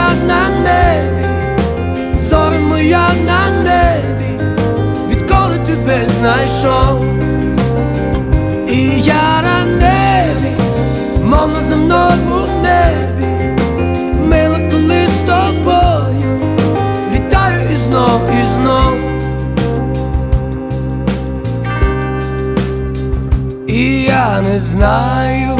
Моя на небі, зоря моя на небі, відколи тебе знайшов. І я на небі, мов на земному небі, мила, коли з тобою, літаю і знов, і знов. І я не знаю,